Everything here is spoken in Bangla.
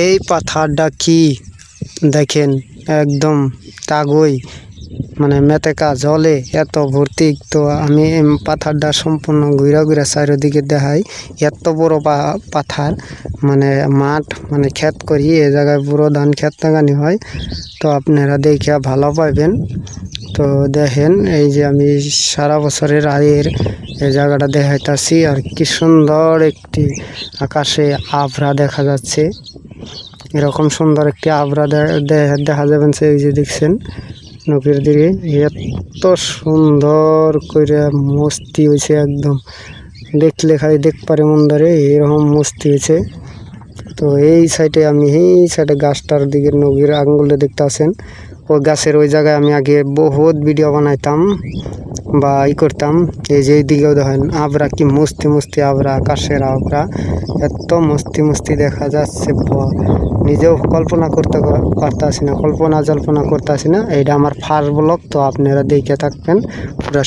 এই পাথারটা কি? দেখেন, একদম তাগই মানে মেতেকা জলে এত ভর্তি। তো আমি পাথারটা সম্পূর্ণ ঘুরা ঘুরা চারিদিকে দেখাই। এত বড় পাথার মানে মাঠ মানে ক্ষেত করি, এ জায়গায় পুরো ধান ক্ষেত লাগানি হয়। তো আপনারা দেখে ভালো পাইবেন। তো দেখেন, এই যে আমি সারা বছরের আয়ের এই জায়গাটা দেখাইতাছি, আর কি সুন্দর একটি আকাশে আভরা দেখা যাচ্ছে। এরকম সুন্দর একটি আবরা দেখা যাবেন সেই যে দেখছেন নদীর দিকে। এত সুন্দর করে মস্তি হয়েছে একদম। দেখলে খালি দেখ পারে মন ধরে এরকম মস্তি হয়েছে। তো এই সাইডে আমি, এই সাইডে গাছটার দিকে নদীর আঙ্গুলে দেখতে আছেন ওই গাছের ওই জায়গায় আমি আগে বহুত ভিডিও বানাইতাম বা ই করতাম। এই যে এইদিকেও দেখেন, আবরা কি মস্তি মস্তি আবরা আকাশের আবরা। এত মস্তি মস্তি দেখা যাচ্ছে নিজেও কল্পনা করতে পারতাছি না, কল্পনা জল্পনা করতে আসি না। এইটা আমার ফার্স্ট ব্লক তো আপনারা দেখে থাকবেন। পুরো